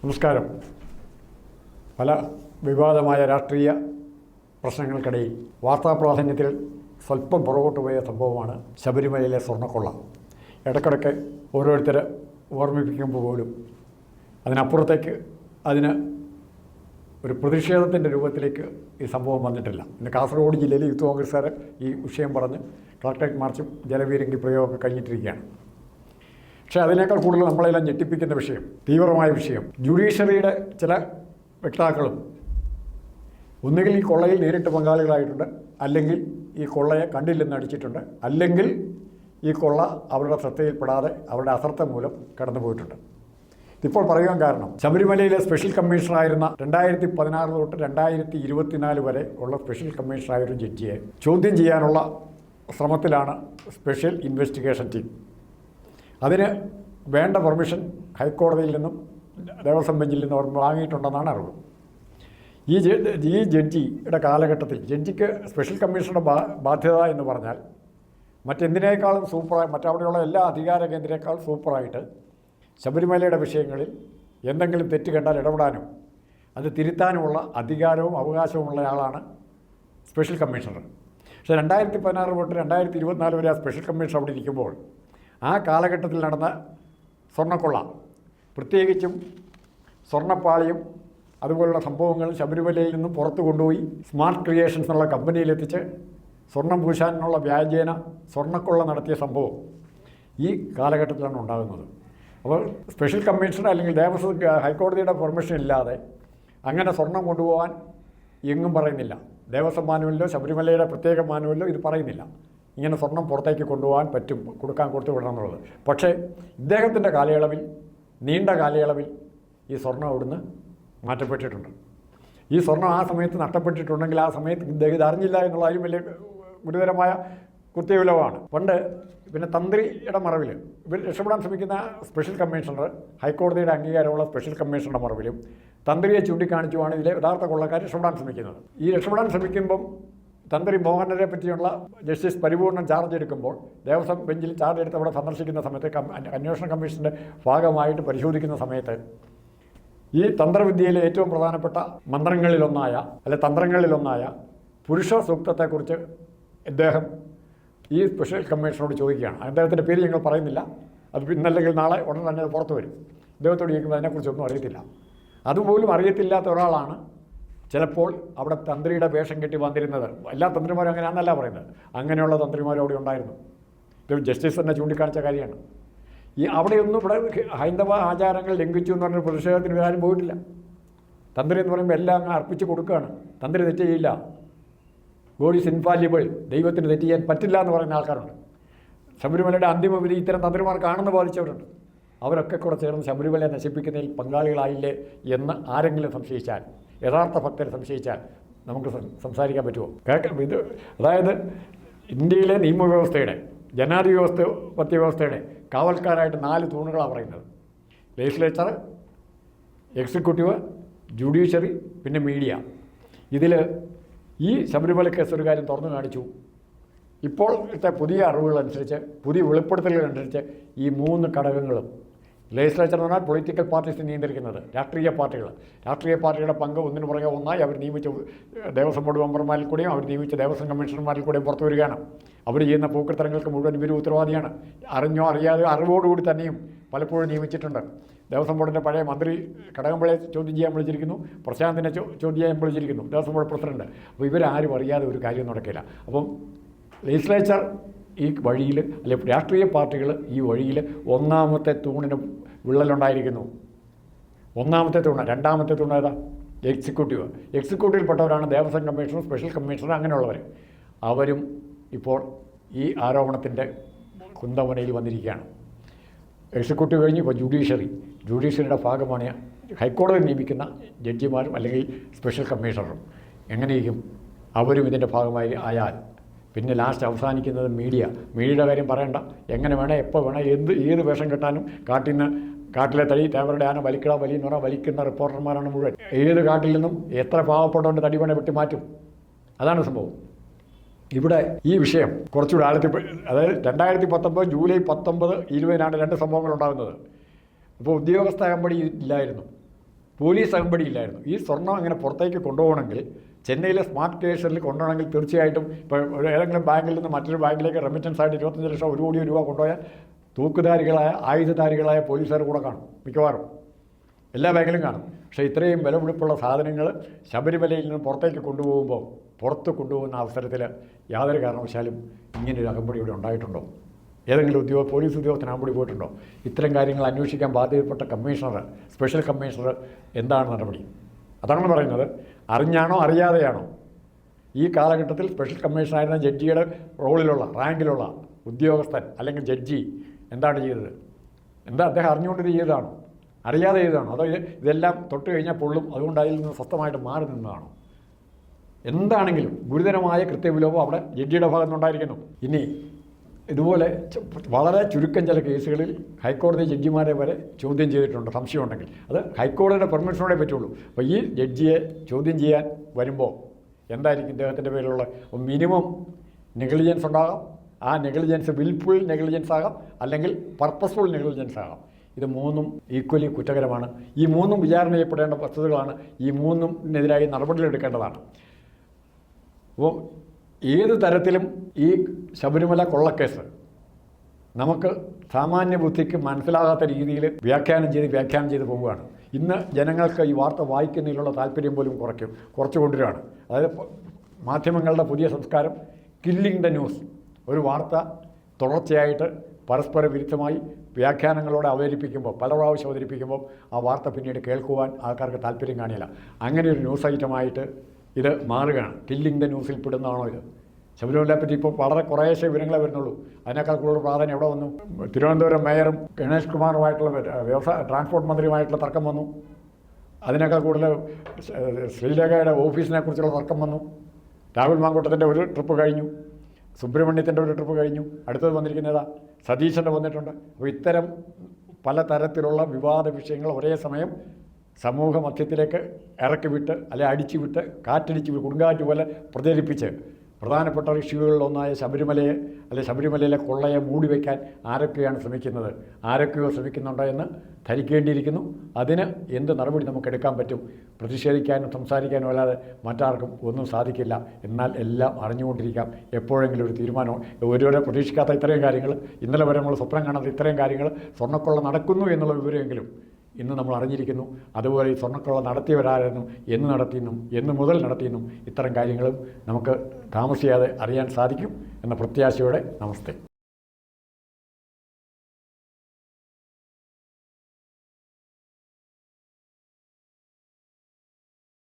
നമസ്കാരം. പല വിവാദമായ രാഷ്ട്രീയ പ്രശ്നങ്ങൾക്കിടയിൽ വാർത്താ പ്രാധാന്യത്തിൽ സ്വല്പം പുറകോട്ട് പോയ സംഭവമാണ് ശബരിമലയിലെ സ്വർണക്കൊള്ള. ഇടയ്ക്കിടയ്ക്ക് ഓരോരുത്തരെ ഓർമ്മിപ്പിക്കുമ്പോൾ പോലും അതിനപ്പുറത്തേക്ക് അതിന് ഒരു പ്രതിഷേധത്തിന്റെ രൂപത്തിലേക്ക് ഈ സംഭവം വന്നിട്ടില്ല. ഇന്ന് കാസർഗോഡ് ജില്ലയിൽ യൂത്ത് കോൺഗ്രസ്സുകാർ ഈ വിഷയം പറഞ്ഞ് കളക്ടറേറ്റ് മാർച്ചും ജലവീരങ്കി പ്രയോഗമൊക്കെ കഴിഞ്ഞിട്ടിരിക്കുകയാണ്. പക്ഷേ അതിനേക്കാൾ കൂടുതൽ നമ്മളെല്ലാം ഞെട്ടിപ്പിക്കുന്ന വിഷയം തീവ്രമായ വിഷയം ജുഡീഷ്യറിയുടെ ചില വ്യക്താക്കളും ഒന്നുകിൽ ഈ കൊള്ളയിൽ നേരിട്ട് പങ്കാളികളായിട്ടുണ്ട് അല്ലെങ്കിൽ ഈ കൊള്ളയെ കണ്ടില്ലെന്ന് അടിച്ചിട്ടുണ്ട് അല്ലെങ്കിൽ ഈ കൊള്ള അവരുടെ ശ്രദ്ധയിൽപ്പെടാതെ അവരുടെ അശ്രദ്ധ മൂലം കടന്നു പോയിട്ടുണ്ട് ഇതിപ്പോൾ പറയാൻ കാരണം ശബരിമലയിലെ സ്പെഷ്യൽ കമ്മീഷണറായിരുന്ന രണ്ടായിരത്തി പതിനാറ് തൊട്ട് രണ്ടായിരത്തി ഇരുപത്തിനാല് വരെ ഉള്ള സ്പെഷ്യൽ കമ്മീഷണറായ ഒരു ജഡ്ജിയെ ചോദ്യം ചെയ്യാനുള്ള ശ്രമത്തിലാണ് സ്പെഷ്യൽ ഇൻവെസ്റ്റിഗേഷൻ ടീം. അതിന് വേണ്ട പെർമിഷൻ ഹൈക്കോടതിയിൽ നിന്നും ദേവസ്വം ബെഞ്ചിൽ നിന്നും അവർ വാങ്ങിയിട്ടുണ്ടെന്നാണ് അറിവ്. ഈ ഈ ജഡ്ജിയുടെ കാലഘട്ടത്തിൽ ജഡ്ജിക്ക് സ്പെഷ്യൽ കമ്മീഷണറുടെ ബാധ്യത എന്ന് പറഞ്ഞാൽ മറ്റെന്തിനേക്കാളും സൂപ്പറായി മറ്റവിടെയുള്ള എല്ലാ അധികാര കേന്ദ്രേക്കാൾ സൂപ്പറായിട്ട് ശബരിമലയുടെ വിഷയങ്ങളിൽ എന്തെങ്കിലും തെറ്റ് കണ്ടാൽ ഇടപെടാനും അത് തിരുത്താനുമുള്ള അധികാരവും അവകാശവുമുള്ള ആളാണ് സ്പെഷ്യൽ കമ്മീഷണർ. പക്ഷേ രണ്ടായിരത്തി പതിനാറ് തൊട്ട് രണ്ടായിരത്തി ഇരുപത്തിനാല് വരെ ആ സ്പെഷ്യൽ കമ്മീഷൻ അവിടെ ഇരിക്കുമ്പോൾ ആ കാലഘട്ടത്തിൽ നടന്ന സ്വർണക്കൊള്ള. പ്രത്യേകിച്ചും സ്വർണപ്പാളിയും അതുപോലുള്ള സംഭവങ്ങൾ ശബരിമലയിൽ നിന്നും പുറത്തു കൊണ്ടുപോയി സ്മാർട്ട് ക്രിയേഷൻസ് എന്നുള്ള കമ്പനിയിലെത്തിച്ച് സ്വർണം പൂശാനുള്ള വ്യാജേന സ്വർണക്കൊള്ള നടത്തിയ സംഭവം ഈ കാലഘട്ടത്തിലാണ് ഉണ്ടാകുന്നത്. അപ്പോൾ സ്പെഷ്യൽ കമ്മീഷൻ അല്ലെങ്കിൽ ദേവസ്വം ഹൈക്കോടതിയുടെ പെർമിഷൻ ഇല്ലാതെ അങ്ങനെ സ്വർണം കൊണ്ടുപോകാൻ എങ്ങും പറയുന്നില്ല. ദേവസ്വം മാനുവലിലോ ശബരിമലയുടെ പ്രത്യേക മാനുവലിലോ ഇത് പറയുന്നില്ല. ഇങ്ങനെ സ്വർണം പുറത്തേക്ക് കൊണ്ടുപോകാൻ പറ്റും കൊടുക്കാൻ കൊടുത്തു വിടണം എന്നുള്ളത്. പക്ഷേ ഇദ്ദേഹത്തിന്റെ കാലയളവിൽ നീണ്ട കാലയളവിൽ ഈ സ്വർണം അവിടുന്ന് മാറ്റപ്പെട്ടിട്ടുണ്ട്. ഈ സ്വർണം ആ സമയത്ത് നഷ്ടപ്പെട്ടിട്ടുണ്ടെങ്കിൽ ആ സമയത്ത് ഇദ്ദേഹം ഇത് അറിഞ്ഞില്ല എന്നുള്ള അതിലും വലിയ ഗുരുതരമായ കുത്തിയവിലവാണ് പണ്ട് പിന്നെ തന്ത്രിയുടെ മറവിൽ ഇവർ രക്ഷപ്പെടാൻ ശ്രമിക്കുന്ന സ്പെഷ്യൽ കമ്മീഷണർ ഹൈക്കോടതിയുടെ അംഗീകാരമുള്ള സ്പെഷ്യൽ കമ്മീഷണറുടെ മറവിലും തന്ത്രിയെ ചൂണ്ടിക്കാണിച്ചുമാണ് ഇതിലെ യഥാർത്ഥ കൊള്ളക്കാർ രക്ഷപ്പെടാൻ ശ്രമിക്കുന്നത്. ഈ രക്ഷപ്പെടാൻ ശ്രമിക്കുമ്പം തന്ത്രി മോഹനരെ പറ്റിയുള്ള ജസ്റ്റിസ് പരിപൂർണൻ ചാർജ് എടുക്കുമ്പോൾ ദേവസ്വം ബെഞ്ചിൽ ചാർജ് എടുത്ത് അവിടെ സന്ദർശിക്കുന്ന സമയത്ത് അന്വേഷണ കമ്മീഷന്റെ ഭാഗമായിട്ട് പരിശോധിക്കുന്ന സമയത്ത് ഈ തന്ത്രവിദ്യയിലെ ഏറ്റവും പ്രധാനപ്പെട്ട മന്ത്രങ്ങളിലൊന്നായ അല്ലെ തന്ത്രങ്ങളിലൊന്നായ പുരുഷ സൂക്തത്തെക്കുറിച്ച് ഇദ്ദേഹം ഈ സ്പെഷ്യൽ കമ്മീഷനോട് ചോദിക്കുകയാണ്. അദ്ദേഹത്തിന്റെ പേര് ഞങ്ങൾ പറയുന്നില്ല. അത് ഇന്നല്ലെങ്കിൽ നാളെ ഉടൻ തന്നെ അത് പുറത്തു വരും. ഇദ്ദേഹത്തോട് ചോദിക്കുമ്പോൾ അതിനെക്കുറിച്ചൊന്നും അറിയത്തില്ല. അതുപോലും അറിയത്തില്ലാത്ത ഒരാളാണ് ചിലപ്പോൾ അവിടെ തന്ത്രിയുടെ വേഷം കെട്ടി വന്നിരുന്നത്. എല്ലാ തന്ത്രിമാരും അങ്ങനെയാണെന്നല്ല പറയുന്നത്. അങ്ങനെയുള്ള തന്ത്രിമാരും അവിടെ ഉണ്ടായിരുന്നു. ഇത് ജസ്റ്റിസ് തന്നെ ചൂണ്ടിക്കാണിച്ച കാര്യമാണ്. ഈ അവിടെയൊന്നും ഇവിടെ ഹൈന്ദവ ആചാരങ്ങൾ ലംഘിച്ചു എന്ന് പറഞ്ഞ പ്രതിഷേധത്തിന് വരാനും പോയിട്ടില്ല. തന്ത്രി എന്ന് പറയുമ്പോൾ എല്ലാം അങ്ങ് അർപ്പിച്ച് കൊടുക്കുകയാണ്. തന്ത്രി തെറ്റ് ചെയ്യില്ല. ഗോഡ് ഈസ് ഇൻഫാലിബിൾ ദൈവത്തിന് തെറ്റ് ചെയ്യാൻ പറ്റില്ല എന്ന് പറയുന്ന ആൾക്കാരുണ്ട്. ശബരിമലയുടെ അന്തിമ വിധി ഇത്തരം തന്ത്രിമാർ കാണുന്ന ബാധിച്ചവരുണ്ട്. അവരൊക്കെ കൂടെ ചേർന്ന് ശബരിമലയെ നശിപ്പിക്കുന്നതിൽ പങ്കാളികളായില്ലേ എന്ന് ആരെങ്കിലും സംശയിച്ചാൽ യഥാർത്ഥ ഭക്തരെ സംശയിച്ചാൽ നമുക്ക് സംസാരിക്കാൻ പറ്റുമോ? കേൾക്കാം. ഇത് അതായത് ഇന്ത്യയിലെ നിയമവ്യവസ്ഥയുടെ ജനാധിപത്യ വ്യവസ്ഥയുടെ കാവൽക്കാരായിട്ട് നാല് തൂണുകളാണ് പറയുന്നത്. ലെജിസ്ലേച്ചർ എക്സിക്യൂട്ടീവ് ജുഡീഷ്യറി പിന്നെ മീഡിയ. ഇതിൽ ഈ ശബരിമല കേസ് ഒരു കാര്യം തുറന്നു കാണിച്ചു. ഇപ്പോഴത്തെ പുതിയ അറിവുകളനുസരിച്ച് പുതിയ വെളിപ്പെടുത്തലുകളനുസരിച്ച് ഈ മൂന്ന് ഘടകങ്ങളും ലെജിസ്ലേച്ചർ എന്ന് പറഞ്ഞാൽ പൊളിറ്റിക്കൽ പാർട്ടീസ് നിയന്ത്രിക്കുന്നത്. രാഷ്ട്രീയ പാർട്ടികൾ രാഷ്ട്രീയ പാർട്ടിയുടെ പങ്ക് ഒന്നിനു പുറകെ ഒന്നായി അവർ നിയമിച്ച ദേവസ്വം ബോർഡ് മെമ്പർമാരിൽ കൂടെയും അവർ നിയമിച്ച ദേവസ്വം കമ്മീഷണർമാരിൽ കൂടെയും പുറത്തു വരികയാണ്. അവർ ചെയ്യുന്ന പൂക്കൃത്തരങ്ങൾക്ക് മുഴുവൻ ഇവർ ഉത്തരവാദിയാണ്. അറിഞ്ഞോ അറിയാതെ അറിവോടുകൂടി തന്നെയും പലപ്പോഴും നിയമിച്ചിട്ടുണ്ട്. ദേവസ്വം ബോർഡിന്റെ പഴയ മന്ത്രി കടകംപള്ളിയെ ചോദ്യം ചെയ്യാൻ വിളിച്ചിരിക്കുന്നു. പ്രശാന്തിനെ ചോദ്യം ചെയ്യാൻ വിളിച്ചിരിക്കുന്നു. Devaswom board president. അപ്പോൾ ഇവരാരും അറിയാതെ ഒരു കാര്യം നടക്കില്ല. അപ്പം ലെജിസ്ലേച്ചർ ഈ വഴിയിൽ അല്ലെ രാഷ്ട്രീയ പാർട്ടികൾ ഈ വഴിയിൽ ഒന്നാമത്തെ തൂണിന് വിള്ളലുണ്ടായിരിക്കുന്നു. ഒന്നാമത്തെ തൂണ രണ്ടാമത്തെ തൂണ ഏതാ? എക്സിക്യൂട്ടീവ് എക്സിക്യൂട്ടീവിൽപ്പെട്ടവരാണ് ദേവസ്വം കമ്മീഷണർ സ്പെഷ്യൽ കമ്മീഷണർ അങ്ങനെയുള്ളവർ അവരും ഇപ്പോൾ ഈ ആരോപണത്തിന്റെ കുന്തവനയിൽ വന്നിരിക്കുകയാണ്. എക്സിക്യൂട്ടീവ് കഴിഞ്ഞ് ഇപ്പോൾ ജുഡീഷ്യറി ജുഡീഷ്യറിയുടെ ഭാഗമാണ് ഹൈക്കോടതി നിയമിക്കുന്ന ജഡ്ജിമാരും അല്ലെങ്കിൽ സ്പെഷ്യൽ കമ്മീഷണറും. എങ്ങനെയും അവരും ഇതിന്റെ ഭാഗമായി ആയാൽ പിന്നെ ലാസ്റ്റ് അവസാനിക്കുന്നത് മീഡിയ മീഡിയയുടെ കാര്യം പറയണ്ട. എങ്ങനെ വേണേ എപ്പോൾ വേണേ എന്ത് ഏത് വേഷം കെട്ടാനും കാട്ടിൽ നിന്ന് കാട്ടിലെ തടി തേവരുടെ ആന വലിക്കട വലി എന്ന് പറഞ്ഞാൽ വലിക്കുന്ന റിപ്പോർട്ടർമാരാണ് മുഴുവൻ. ഏത് കാട്ടിൽ നിന്നും എത്ര പാവപ്പെട്ടവന്റെ തടി വേണേൽ വെട്ടി മാറ്റും? അതാണ് സംഭവം. ഇവിടെ ഈ വിഷയം കുറച്ചുകൂടെ ആഴത്തിൽ അതായത് രണ്ടായിരത്തി പത്തൊമ്പത് ജൂലൈ പത്തൊമ്പത് ഇരുപതിനാണ് രണ്ട് സംഭവങ്ങൾ ഉണ്ടാകുന്നത്. അപ്പോൾ ഉദ്യോഗസ്ഥ അകമ്പടി ഇല്ലായിരുന്നു. പോലീസ് അകമ്പടി ഇല്ലായിരുന്നു. ഈ സ്വർണം അങ്ങനെ പുറത്തേക്ക് കൊണ്ടുപോകണമെങ്കിൽ ചെന്നൈയിലെ സ്മാർട്ട് കേസിൽ കൊണ്ടുപോകണമെങ്കിൽ തീർച്ചയായിട്ടും ഇപ്പോൾ ഏതെങ്കിലും ബാങ്കിൽ നിന്ന് മറ്റൊരു ബാങ്കിലേക്ക് റെമിറ്റൻസ് ആയിട്ട് ഇരുപത്തഞ്ച് ലക്ഷം ഒരു കോടി രൂപ കൊണ്ടുപോയാൽ തൂക്കുധാരികളായ ആയുധധാരികളായ പോലീസുകാർ കൂടെ കാണും മിക്കവാറും. എല്ലാ ബാങ്കിലും കാണും. പക്ഷേ ഇത്രയും വിലപിടിപ്പുള്ള സാധനങ്ങൾ ശബരിമലയിൽ നിന്ന് പുറത്തേക്ക് കൊണ്ടുപോകുമ്പോൾ പുറത്ത് കൊണ്ടുപോകുന്ന അവസരത്തിൽ യാതൊരു കാരണവശാലും ഇങ്ങനൊരു അകമ്പടി ഇവിടെ ഉണ്ടായിട്ടുണ്ടോ? ഏതെങ്കിലും ഉദ്യോഗ പോലീസ് ഉദ്യോഗസ്ഥന അകമ്പടി പോയിട്ടുണ്ടോ? ഇത്തരം കാര്യങ്ങൾ അന്വേഷിക്കാൻ ബാധ്യതപ്പെട്ട കമ്മീഷണർ സ്പെഷ്യൽ കമ്മീഷണർ എന്താണ് നടപടി? അതാണ് പറയുന്നത്. അറിഞ്ഞാണോ അറിയാതെയാണോ? ഈ കാലഘട്ടത്തിൽ സ്പെഷ്യൽ കമ്മീഷനായിരുന്ന ജഡ്ജിയുടെ റോളിലുള്ള റാങ്കിലുള്ള ഉദ്യോഗസ്ഥൻ അല്ലെങ്കിൽ ജഡ്ജി എന്താണ് ചെയ്തത്? എന്താ അദ്ദേഹം അറിഞ്ഞുകൊണ്ട് ചെയ്തതാണോ അറിയാതെ ചെയ്തതാണോ അതോ ഇതെല്ലാം തൊട്ട് കഴിഞ്ഞാൽ പൊള്ളും അതുകൊണ്ട് അതിൽ നിന്ന് സ്വസ്ഥമായിട്ട് മാറി നിന്നതാണോ? എന്താണെങ്കിലും ഗുരുതരമായ കൃത്യവിലോപം അവിടെ ജഡ്ജിയുടെ ഭാഗത്തുനിന്നുണ്ടായിരിക്കുന്നു. ഇനി ഇതുപോലെ വളരെ ചുരുക്കം ചില കേസുകളിൽ ഹൈക്കോടതി ജഡ്ജിമാരെ വരെ ചോദ്യം ചെയ്തിട്ടുണ്ട് സംശയമുണ്ടെങ്കിൽ. അത് ഹൈക്കോടതിയുടെ പെർമിഷനോടെ പറ്റുള്ളൂ. അപ്പോൾ ഈ ജഡ്ജിയെ ചോദ്യം ചെയ്യാൻ വരുമ്പോൾ എന്തായിരിക്കും ഇദ്ദേഹത്തിന്റെ പേരിലുള്ള? മിനിമം നെഗ്ലിജൻസ് ഉണ്ടാകാം. ആ നെഗ്ലിജൻസ് വിൽഫുൾ നെഗ്ലിജൻസ് ആകാം. അല്ലെങ്കിൽ പർപ്പസ്ഫുൾ നെഗ്ലിജൻസ് ആകാം. ഇത് മൂന്നും ഈക്വലി കുറ്റകരമാണ്. ഈ മൂന്നും വിചാരണ ചെയ്യപ്പെടേണ്ട വസ്തുതകളാണ് ഈ മൂന്നിനെതിരായി നടപടികളെടുക്കേണ്ടതാണ് അപ്പോൾ ഏത് തരത്തിലും ഈ ശബരിമല കൊള്ളക്കേസ് നമുക്ക് സാമാന്യ ബുദ്ധിക്ക് മനസ്സിലാകാത്ത രീതിയിൽ വ്യാഖ്യാനം ചെയ്ത് വ്യാഖ്യാനം ചെയ്ത് പോവുകയാണ്. ഇന്ന് ജനങ്ങൾക്ക് ഈ വാർത്ത വായിക്കുന്നതിലുള്ള താല്പര്യം പോലും കുറയ്ക്കും കുറച്ചു കൊണ്ടുവരികയാണ്. അതായത് മാധ്യമങ്ങളുടെ പുതിയ സംസ്കാരം കില്ലിംഗ് ദ ന്യൂസ്. ഒരു വാർത്ത തുടർച്ചയായിട്ട് പരസ്പര വിരുദ്ധമായി വ്യാഖ്യാനങ്ങളോടെ അവതരിപ്പിക്കുമ്പോൾ പല പ്രാവശ്യം അവതരിപ്പിക്കുമ്പോൾ ആ വാർത്ത പിന്നീട് കേൾക്കുവാൻ ആൾക്കാർക്ക് താല്പര്യം കാണില്ല. അങ്ങനെ ഒരു ന്യൂസ് ഐറ്റമായിട്ട് ഇത് മാറുകയാണ്. കില്ലിംഗ് ദ ന്യൂസിൽ പെടുന്നതാണോ ഇത്? ശബരിമലയെ പറ്റി ഇപ്പോൾ വളരെ കുറേശ്ശെ വിവരങ്ങളെ വരുന്നുള്ളൂ. അതിനേക്കാൾ കൂടുതൽ പ്രാധാന്യം എവിടെ വന്നു? തിരുവനന്തപുരം മേയറും ഗണേഷ് കുമാറുമായിട്ടുള്ള വ്യവസായ ട്രാൻസ്പോർട്ട് മന്ത്രിയുമായിട്ടുള്ള തർക്കം വന്നു. അതിനേക്കാൾ കൂടുതൽ ശ്രീലേഖയുടെ ഓഫീസിനെ കുറിച്ചുള്ള തർക്കം വന്നു. രാഹുൽ മാങ്കൂട്ടത്തിന്റെ ഒരു ട്രിപ്പ് കഴിഞ്ഞു. സുബ്രഹ്മണ്യത്തിന്റെ ഒരു ട്രിപ്പ് കഴിഞ്ഞു. അടുത്തത് വന്നിരിക്കുന്നതാ സതീശന്റെ വന്നിട്ടുണ്ട്. അപ്പോൾ ഇത്തരം പലതരത്തിലുള്ള വിവാദ വിഷയങ്ങൾ ഒരേ സമയം സമൂഹ മധ്യത്തിലേക്ക് ഇറക്കി വിട്ട് അല്ലെ അടിച്ചു വിട്ട് കാറ്റടിച്ച് കുടുങ്കാറ്റ് പോലെ പ്രചരിപ്പിച്ച് പ്രധാനപ്പെട്ട ഇഷ്യൂകളിലൊന്നായ ശബരിമലയെ അല്ലെ ശബരിമലയിലെ കൊള്ളയെ മൂടി വയ്ക്കാൻ ആരൊക്കെയാണ് ശ്രമിക്കുന്നത്? ആരൊക്കെയോ ശ്രമിക്കുന്നുണ്ടോ എന്ന് ധരിക്കേണ്ടിയിരിക്കുന്നു. അതിന് എന്ത് നടപടി നമുക്ക് എടുക്കാൻ പറ്റും? പ്രതിഷേധിക്കാനും സംസാരിക്കാനും അല്ലാതെ മറ്റാർക്കും ഒന്നും സാധിക്കില്ല. എന്നാൽ എല്ലാം അറിഞ്ഞുകൊണ്ടിരിക്കാം. എപ്പോഴെങ്കിലും ഒരു തീരുമാനം ഒരുവരെ പ്രതീക്ഷിക്കാത്ത ഇത്രയും കാര്യങ്ങൾ. ഇന്നലെ വരെ നമ്മൾ സ്വപ്നം കാണാത്ത ഇത്രയും കാര്യങ്ങൾ സ്വർണക്കൊള്ള നടക്കുന്നു എന്നുള്ള വിവരമെങ്കിലും ഇന്ന് നമ്മൾ അറിഞ്ഞിരിക്കുന്നു അതുപോലെ ഈ സ്വർണക്കൊള്ള നടത്തിയവരാരെന്നും എന്ന് നടത്തിയെന്നും എന്ന് മുതൽ നടത്തിയെന്നും ഇത്തരം കാര്യങ്ങളും നമുക്ക് താമസിയാതെ അറിയാൻ സാധിക്കും എന്ന പ്രത്യാശയോടെ നമസ്തേ.